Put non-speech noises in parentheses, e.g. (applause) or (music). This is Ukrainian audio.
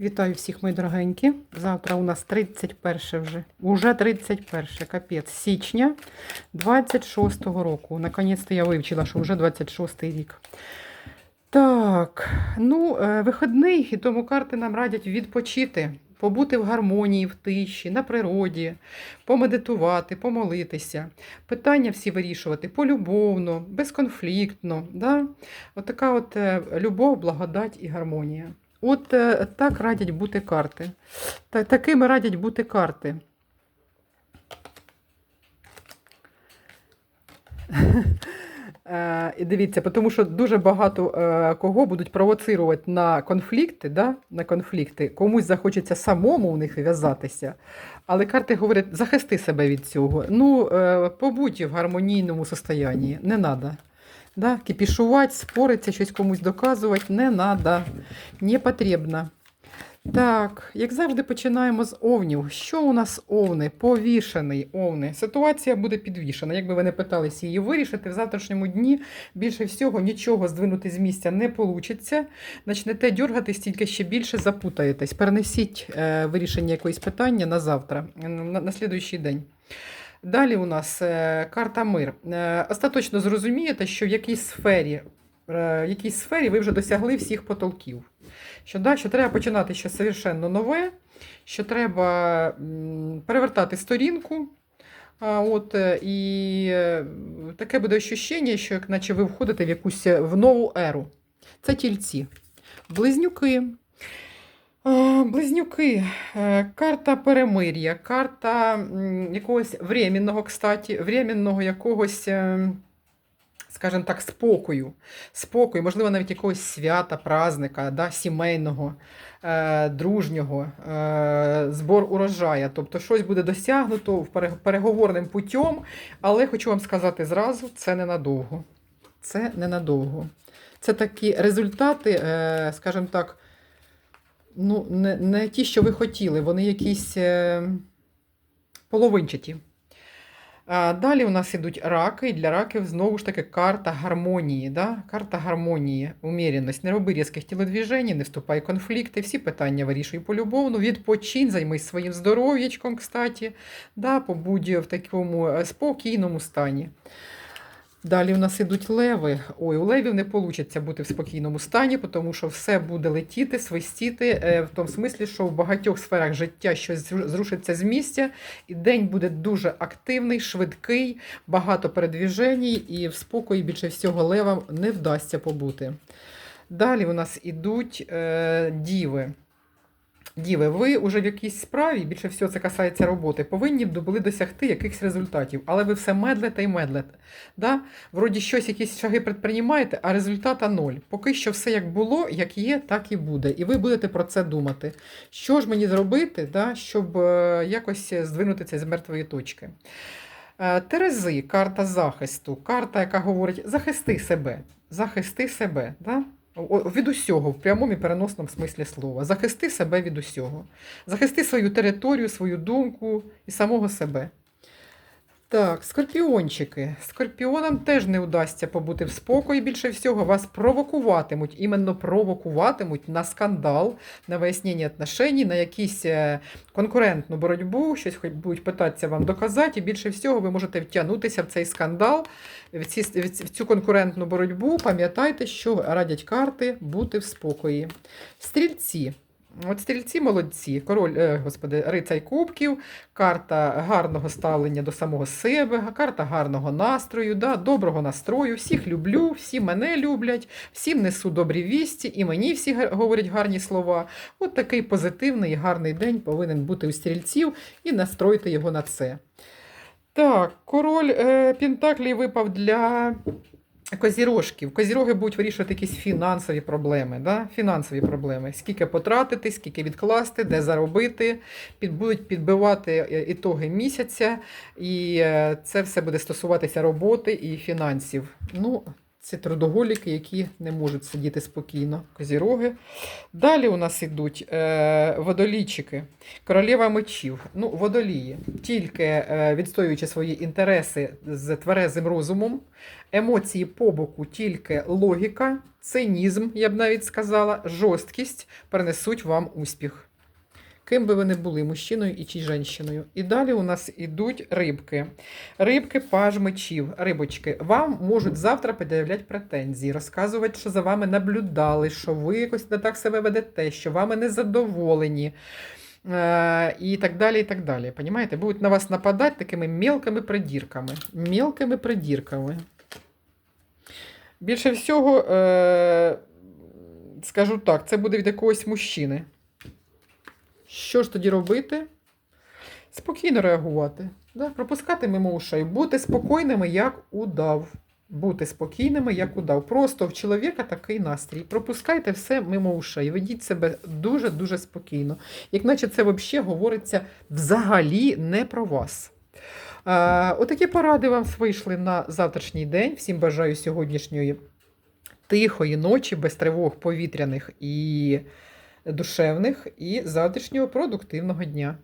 Вітаю всіх, мої дорогенькі. Завтра у нас 31 вже. Уже 31, капець, січня 26-го року. Наконець-то я вивчила, що вже 26-й рік. Так, ну, е, вихідний, і тому карти нам радять відпочити, побути в гармонії, в тиші, на природі, помедитувати, помолитися. Питання всі вирішувати полюбовно, безконфліктно. Да? Отака от е, любов, благодать і гармонія. От е, так радять бути карти. Та, такими радять бути карти. (laughs) Е, дивіться, тому що дуже багато е, кого будуть провоцирувати на конфлікти, да? на конфлікти. Комусь захочеться самому у них в'язатися. Але карти говорять, захисти себе від цього. Ну, побудь в гармонійному состоянні, не треба. Да? Кипішувати, споритися, щось комусь доказувати не треба, не потрібно. Так, як завжди, починаємо з овнів. Що у нас овни? Повішений овни. Ситуація буде підвішена. Якби ви не питалися її вирішити, в завтрашньому дні більше всього нічого здвинути з місця не вийде. Начнете дергатись, тільки ще більше запутаєтесь. Перенесіть е, вирішення якоїсь питання на завтра, на, на слідуючий день. Далі у нас е, карта мир. Е, Остаточно зрозумієте, що в якійсь сфері, е, в якійсь сфері ви вже досягли всіх потолків. Що, да, що треба починати щось совершенно нове, що треба перевертати сторінку. От, і таке буде ощущення, що як наче ви входите в якусь в нову еру. Це тільці. Близнюки. А, Близнюки, Е, карта перемир'я, карта якогось временного, кстати, временного якогось, е, скажімо так, спокою. Спокою, можливо, навіть якогось свята, праздника, да, сімейного, е, дружнього, е, збор урожая. Тобто щось буде досягнуто переговорним путем, але хочу вам сказати зразу, це ненадовго. Це ненадовго. Це такі результати, е, скажімо так, ну, не, не ті, що ви хотіли, вони якісь е, половинчаті. Далі у нас ідуть раки, і для раків знову ж таки карта гармонії. Да? Карта гармонії, уміряність. Не роби різких тілодвіжень, не вступай в конфлікти, всі питання вирішуй полюбовно, відпочинь, займись своїм здоров'ячком, кстати, да? побудь в такому е, спокійному стані. Далі у нас ідуть леви. Ой, у левів не вийде бути в спокійному стані, тому що все буде летіти, свистіти, е, в тому смислі, що в багатьох сферах життя щось зрушиться з місця, і день буде дуже активний, швидкий, багато передвіжень, і в спокої більше всього левам не вдасться побути. Далі у нас ідуть е, діви. Діви, ви вже в якійсь справі, більше всього це касається роботи, повинні б були досягти якихось результатів, але ви все медлите і медлите. Да? Вроді щось, якісь шаги предприймаєте, а результата ноль. Поки що все як було, як є, так і буде. І ви будете про це думати. Що ж мені зробити, да, щоб е, якось здвинути це з мертвої точки? Е, Терези, карта захисту, карта, яка говорить: захисти себе, захисти себе. Да? Від усього, в прямому і переносному смислі слова. Захисти себе від усього. Захисти свою територію, свою думку і самого себе. Так, скорпіончики. Скорпіонам теж не вдасться побути в спокої. Більше всього вас провокуватимуть, іменно провокуватимуть на скандал, на вияснення отношеній, на якісь е, конкурентну боротьбу, щось хоч будуть питатися вам доказати. І більше всього ви можете втягнутися в цей скандал, в ці- в цю конкурентну боротьбу. Пам'ятайте, що радять карти бути в спокої. Стрільці. От стрільці молодці, король, е, господи, рицай кубків, карта гарного ставлення до самого себе, карта гарного настрою, да, доброго настрою. Всіх люблю, всі мене люблять, всім несу добрі вісті, і мені всі говорять гарні слова. От такий позитивний і гарний день повинен бути у стрільців і настройте його на це. Так, король е, Пентаклі випав для козірожків. Козіроги будуть вирішувати якісь фінансові проблеми. Да? Фінансові проблеми. Скільки потратити, скільки відкласти, де заробити, під, будуть підбивати е, ітоги місяця, і е, це все буде стосуватися роботи і фінансів. Ну, Це трудоголіки, які не можуть сидіти спокійно. Козіроги. Далі у нас ідуть е, водолійчики, королева мечів. Ну, водолії, тільки е, відстоюючи свої інтереси з тверезим розумом, емоції по боку, тільки логіка, цинізм, я б навіть сказала, жорсткість принесуть вам успіх. Ким би ви не були, мужчиною і чи жінкою. І далі у нас ідуть рибки. Рибки, паж мечів, рибочки. Вам можуть завтра пред'являти претензії, розказувати, що за вами наблюдали, що ви якось не так себе ведете, що вами не задоволені. Е, і так далі, і так далі. Понімаєте? Будуть на вас нападати такими мілкими придірками. Мілкими придірками. Більше всього, е, скажу так, це буде від якогось мужчини. Що ж тоді робити? Спокійно реагувати. Да? Пропускати мимо ушей. Бути спокійними, як удав. Бути спокійними, як удав. Просто в чоловіка такий настрій. Пропускайте все мимо ушей. Ведіть себе дуже-дуже спокійно. Як наче це взагалі говориться взагалі не про вас. Е, отакі поради вам вийшли на завтрашній день. Всім бажаю сьогоднішньої тихої ночі, без тривог повітряних і душевних, і завтрашнього продуктивного дня.